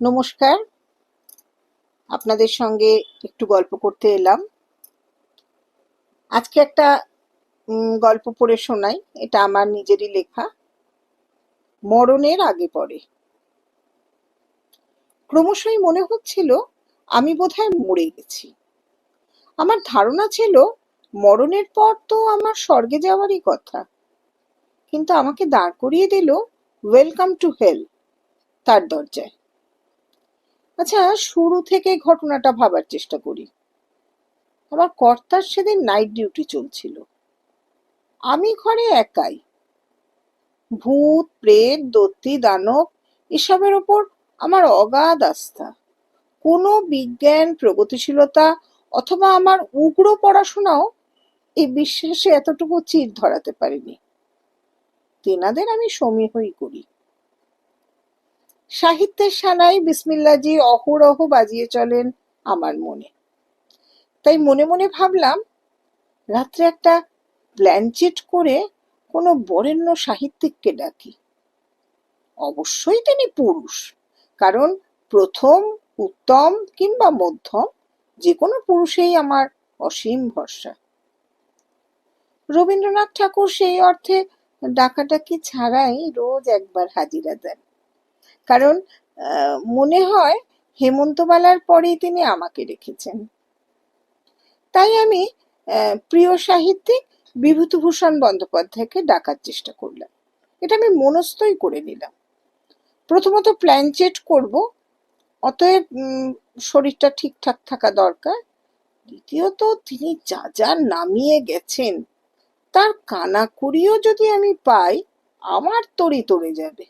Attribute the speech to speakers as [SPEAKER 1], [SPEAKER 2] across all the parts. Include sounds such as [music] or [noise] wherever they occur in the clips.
[SPEAKER 1] নমস্কার। আপনাদের সঙ্গে একটু গল্প করতে এলাম। আজকে একটা গল্প পড়ে শোনাই। এটা আমার নিজেরই লেখা। মরণের আগে পরে ক্রমশই মনে হচ্ছিল আমি বোধহয় মরে গেছি। আমার ধারণা ছিল, মরণের পর তো আমার স্বর্গে যাওয়ারই কথা। কিন্তু আমাকে দাঁড় করিয়ে দিল ওয়েলকাম টু হেল তার দরজায়। আচ্ছা শুরু থেকে ঘটনাটা ভাবার চেষ্টা করি। আমার কর্তার সেদিন নাইট ডিউটি চলছিল। আমি ঘরে একাই। ভূত, প্রেত, দত্তি, দানব, এসবের ওপর আমার অগাধ আস্থা। কোনো বিজ্ঞান, প্রগতিশীলতা অথবা আমার উগ্র পড়াশোনাও এই বিশ্বাসে এতটুকু চির ধরাতে পারিনি। তেনাদের আমি সমীহই করি। সাহিত্যের সানাই বিসমিল্লাজি অহরহ বাজিয়ে চলেন আমার মনে। তাই মনে মনে ভাবলাম, রাত্রে একটা প্ল্যানচেট করে কোনো বরেণ্য সাহিত্যিককে ডাকি। অবশ্যই তিনি পুরুষ, কারণ প্রথম, উত্তম কিংবা মধ্যম যে কোনো পুরুষেই আমার অসীম ভরসা। রবীন্দ্রনাথ ঠাকুর সেই অর্থে ডাকাডাকি ছাড়াই রোজ একবার হাজিরা দেন। কারণ মনে হয় হেমন্তবালার পরেই তিনি আমাকে রেখেছেন। তাই আমি প্রিয় সাহিত্যিক বিভূতিভূষণ বন্দ্যোপাধ্যায়কে ডাকার চেষ্টা করলাম। এটা আমি মনস্থই করে নিলাম। প্রথমত প্ল্যানচেট করব, অতএব শরীরটা ঠিকঠাক থাকা দরকার। দ্বিতীয়ত, তিনি যা যা নামিয়ে গেছেন, তার কানাকুড়িও যদি আমি পাই, আমার তরি তরে যাবে।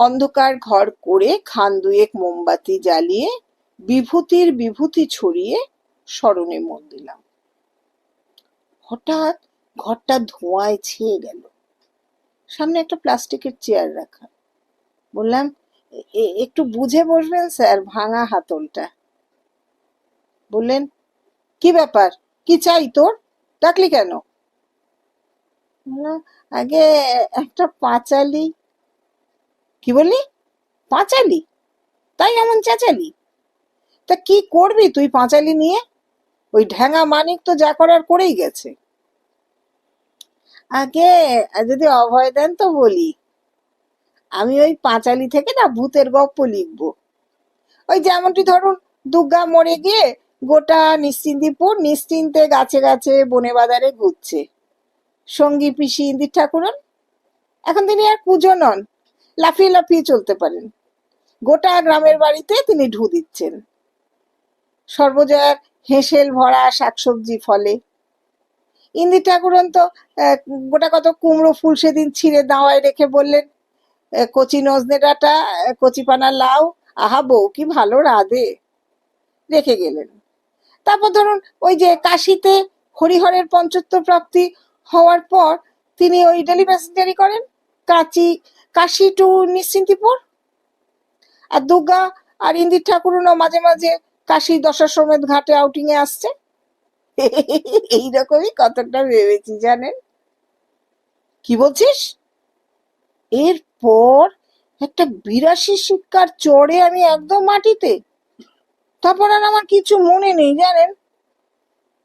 [SPEAKER 1] অন্ধকার ঘর করে খান দুয়েক মোমবাতি জ্বালিয়ে বিভূতির বিভূতি ছড়িয়ে স্মরণে মন দিলাম। হঠাৎ ঘরটা ধোঁয়ায় ছেয়ে গেল। সামনে একটা প্লাস্টিকের চেয়ার রাখা। বললাম, "এ- এ- একটু বুঝে বসবেন স্যার, ভাঙা হাতলটা। বললেন, কি ব্যাপার? কি চাই তোর? ডাকলি কেন? আগে একটা পাঁচালি কি বললি? পাঁচালি? তাই এমন চেঁচালি? তা কি করবি তুই পাঁচালি নিয়ে? ওই ঢ্যাঙা মানিক তো যা করার করেই গেছে। আগে যদি অভয় দেন তো বলি। আমি ওই পাঁচালি থেকে না ভূতের গপ্প লিখব। ওই যেমনটি ধরুন, দুর্গা মরে গিয়ে গোটা নিশ্চিন্দিপুর নিশ্চিন্তে গাছে গাছে বনে বাজারে ঘুরছে। সঙ্গী পিসি ইন্দির ঠাকুরন? এখন তিনি আর পুজো নন। লাফিয়ে লাফিয়ে চলতে পারেন। গোটা গ্রামের বাড়িতে তিনি ঢু দিচ্ছেন। সর্বজয়ার হেঁসেল, ভরা শাকসবজি ফলে। ইন্দির ঠাকুরন তো গোটা কত কুমড়ো ফুল সেদিন ছিঁড়ে দাওয়ায় রেখে বললেন কচি নজনে ডাঁটা কচি পানা লাউ, আহা বউ, কি ভালো রাধে। রেখে গেলেন। তারপর ধরুন, ওই যে কাশিতে হরিহরের পঞ্চত্ব প্রাপ্তি হওয়ার পর তিনি ওই ডেলি প্যাসেঞ্জারি করেন, কাচি কাশি টু নিশ্চিন্তিপুর। আর দুর্গা আর ইন্দির ঠাকুরনও মাঝে মাঝে কাশি দশা সমেত ঘাটে আউটিং এ আসছে। [laughs] এইরকমই কতটা ভেবেছি, জানেন? কি বলছিস? এরপর একটা বিরাশি শিক্ষার চড়ে আমি একদম মাটিতে। তারপর আর আমার কিছু মনে নেই, জানেন?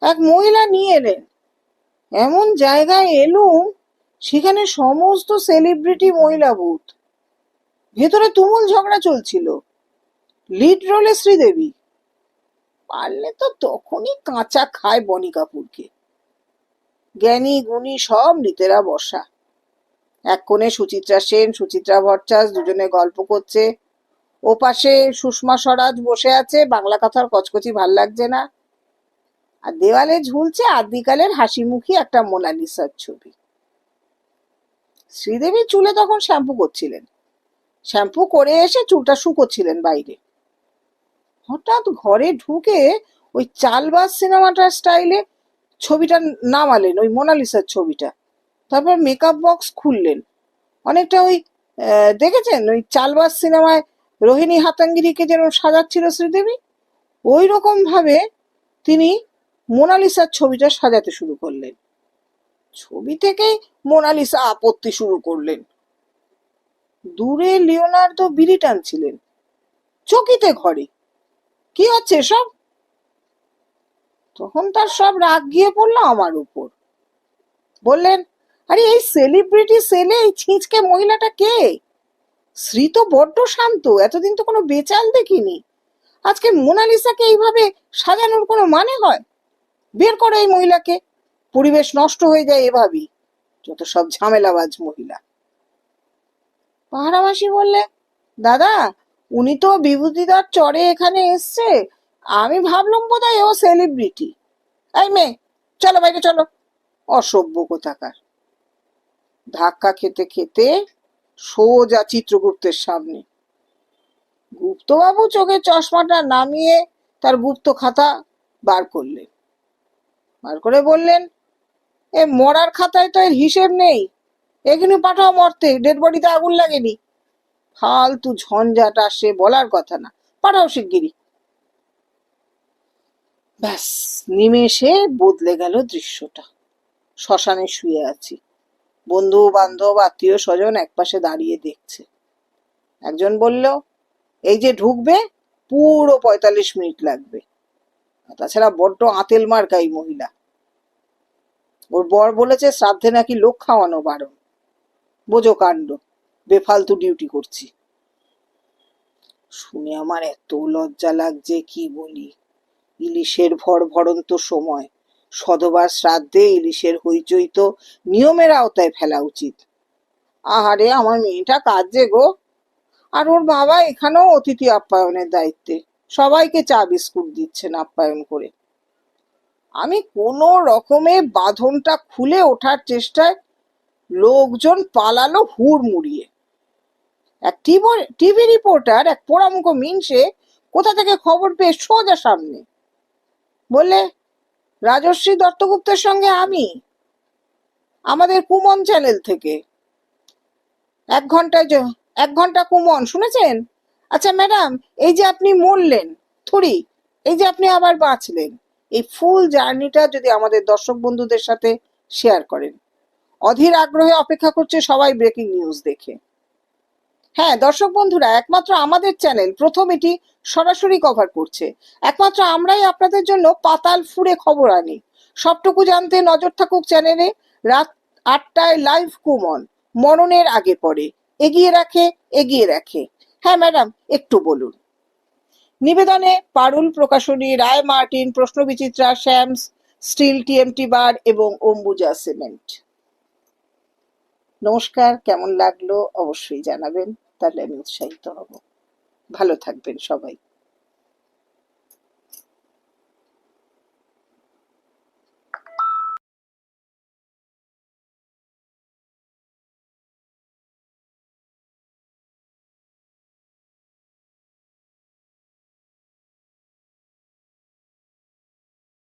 [SPEAKER 1] এক মহিলা নিয়ে এলেন। এমন জায়গায় এলুম সেখানে সমস্ত সেলিব্রিটি মহিলা বুথ ভেতরে তুমুল ঝগড়া চলছিল। লিড রোলে শ্রীদেবী। পারলে তো তখনই কাঁচা খায় বনি কাপুরকে। জ্ঞানী, গুণী সব নিতেরা বসা। এক কোণে সুচিত্রা সেন, সুচিত্রা ভট্টাস দুজনে গল্প করছে। ও পাশে সুষমা স্বরাজ বসে আছে, বাংলা কথার কচকচি ভালো লাগছে না। আর দেওয়ালে ঝুলছে আদিকালের হাসিমুখী একটা মোনালিসার ছবি। শ্রীদেবী চুলে তখন শ্যাম্পু করছিলেন। শ্যাম্পু করে এসে চুলটা শুকোচ্ছিলেন বাইরে। হঠাৎ ঘরে ঢুকে ওই চালবাজ সিনেমাটার স্টাইলে ছবিটা নামালেন, ওই মোনালিসার ছবিটা। তারপর মেকআপ বক্স খুললেন। অনেকটা ওই দেখেছেন? ওই চালবাজ সিনেমায় রোহিণী হাতাঙ্গিরিকে যেন সাজাচ্ছিল শ্রীদেবী? ওই রকম ভাবে তিনি মোনালিসার ছবিটা সাজাতে শুরু করলেন। ছবি থেকেই মোনালিসা আপত্তি শুরু করলেন। দূরে লিওনার্দো বিড়ি টানছিলেন চকিতে ঘরে। কি হচ্ছে সব? তখন তার সব রাগ গিয়ে পড়ল আমার উপর। বললেন, আরে, এই সেলিব্রিটি সেলে এই ছিঁচকে মহিলাটা কে? শ্রী তো বড্ড শান্ত, এতদিন তো কোনো বেচাল দেখিনি। আজকে মোনালিসাকে এইভাবে সাজানোর কোনো মানে হয়? বের করো এই মহিলাকে। পরিবেশ নষ্ট হয়ে যায় এভাবেই। যত সব ঝামেলাবাজ মহিলা। পাহারাবাসী বললে, দাদা, উনি তো বিভূতিদার চরে এখানে এসছে। আমি ভাবলাম বোধহয় ও সেলিব্রিটি এই মেয়ে, চলো বাইরে, চলো। অসভ্য কোথাকার। ধাক্কা খেতে খেতে সোজা চিত্রগুপ্তের সামনে। গুপ্তবাবু চোখে চশমাটা নামিয়ে তার গুপ্ত খাতা বার করলেন। বার করে বললেন এ মরার খাতায় তো এর হিসেব নেই। এখানে পাঠাও মরতে, ডেড বডিতে আগুন লাগেনি। ফালতু ঝঞ্ঝাট আসে বলার কথা না। পাঠাও শিগগিরি ব্যাস, নিমেষে বদলে গেল দৃশ্যটা। শ্মশানে শুয়ে আছি। বন্ধু বান্ধব আত্মীয় স্বজন একপাশে দাঁড়িয়ে দেখছে। একজন বলল, এই যে ঢুকবে, পুরো পঁয়তাল্লিশ মিনিট লাগবে। তাছাড়া বড্ড আতেল মার্কা এই মহিলা। ওর বর বলেছে, শ্রাদ্ধে নাকি লোক খাওয়ানো বারণ। বোঝো কাণ্ড, বেফালতু ডিউটি করছি। শুনে আমার এত লজ্জা লাগছে, কি বলি? ইলিশের ভর ভরন্ত সময়, সধবার শ্রাদ্ধে ইলিশের হইচই তো নিয়মের আওতায় ফেলা উচিত। আহারে, আমার মেয়েটা কাজে গো। আর ওর বাবা এখানেও অতিথি আপ্যায়নের দায়িত্বে, সবাইকে চা বিস্কুট দিচ্ছেন আপ্যায়ন করে। আমি কোনো রকমে বাঁধনটা খুলে ওঠার চেষ্টায় লোকজন পালালো হুড় মুড়িয়ে। এক টিভি রিপোর্টার, এক পোড়ামুখো মিনসে কোথা থেকে খবর পেয়ে সোজা সামনে বললে, রাজশ্রী দত্তগুপ্তের সঙ্গে আমি, আমাদের কুমন চ্যানেল থেকে। এক ঘন্টায় এক ঘণ্টা কুমন, শুনেছেন? আচ্ছা ম্যাডাম, এই যে আপনি মরলেন থুড়ি এই যে আপনি আবার বাঁচলেন। এই ফুল জার্নিটা যদি আমাদের দর্শক বন্ধুদের সাথে শেয়ার করেন। অধীর আগ্রহে অপেক্ষা করছে সবাই ব্রেকিং নিউজ দেখে। হ্যাঁ দর্শক বন্ধুরা, একমাত্র আমাদের চ্যানেল প্রথম এটি সরাসরি কভার করছে। একমাত্র আমরাই আপনাদের জন্য পাতাল ফুড়ে খবর আনি। সবটুকু জানতে নজর থাকুক চ্যানেলে রাত আটটায় লাইভ কুমন। মরণের আগে পড়ে। এগিয়ে রাখে এগিয়ে রাখে। হ্যাঁ ম্যাডাম একটু বলুন। নিবেদনে পারুল প্রকাশনী, রায় মার্টিন, প্রশ্নবিচিত্রা, শ্যামস, স্টিল, টিএমটি বার এবং অম্বুজা সিমেন্ট। নমস্কার, কেমন লাগল অবশ্যই জানাবেন, তাহলে আমি উৎসাহিত হব। ভালো থাকবেন সবাই।